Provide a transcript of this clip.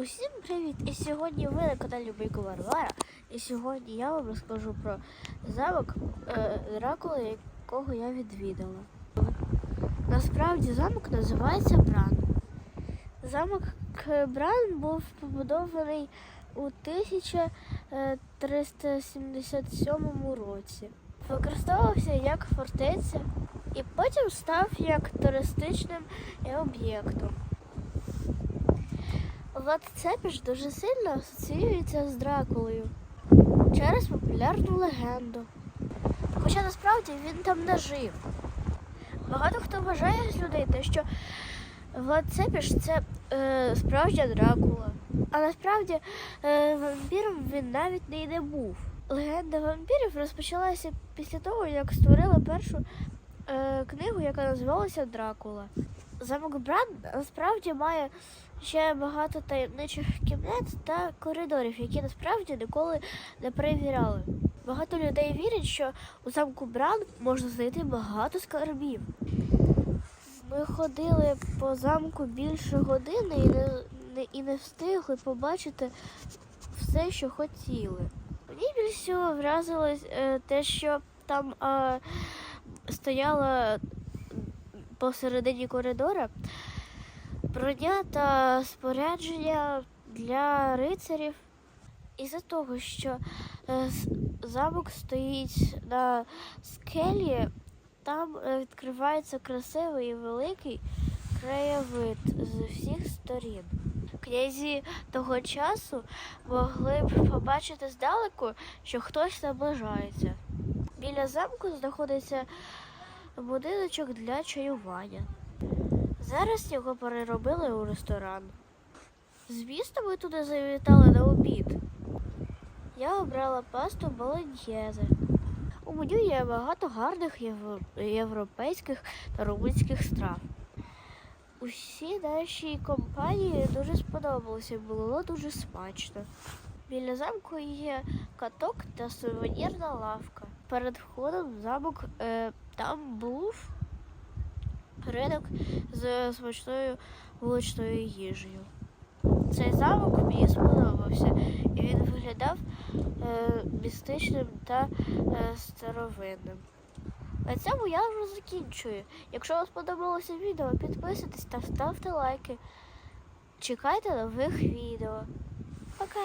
Усім привіт! І сьогодні ви на каналі Бойко Варвара. І сьогодні я вам розкажу про замок е, Дракули, якого я відвідала. Насправді замок називається Бран. Замок Бран був побудований у 1377 році. Використовувався як фортеця і потім став як туристичним об'єктом. Влад Цепіш дуже сильно асоціюється з Дракулою через популярну легенду. Хоча насправді він там не жив. Багато хто вважає з людей те, що Влад Цепіш це е, справжня Дракула. А насправді е, вампіром він навіть не й не був. Легенда вампірів розпочалася після того, як створили першу е, книгу, яка називалася Дракула. Замок Бран насправді має ще багато таємничих кімнат та коридорів, які насправді ніколи не перевіряли. Багато людей вірять, що у замку Бран можна знайти багато скарбів. Ми ходили по замку більше години і не, не, і не встигли побачити все, що хотіли. Мені більше всього вразилось е, те, що там е, стояла посередині коридора броня спорядження для рицарів. Із-за того, що е, замок стоїть на скелі, там е, відкривається красивий і великий краєвид з всіх сторін. Князі того часу могли б побачити здалеку, що хтось наближається. Біля замку знаходиться будиночок для чаювання. Зараз його переробили у ресторан. Звісно, ми туди завітали на обід. Я обрала пасту болоньєзе. У меню є багато гарних європейських та румунських страв. Усі нашій компанії дуже сподобалося, було дуже смачно. Біля замку є каток та сувенірна лавка. Перед входом в замок е, там був ринок з смачною вуличною їжею. Цей замок мені сподобався, і він виглядав е, містичним та е, старовинним. На цьому я вже закінчую. Якщо вам сподобалося відео, підписуйтесь та ставте лайки. Чекайте нових відео. Пока!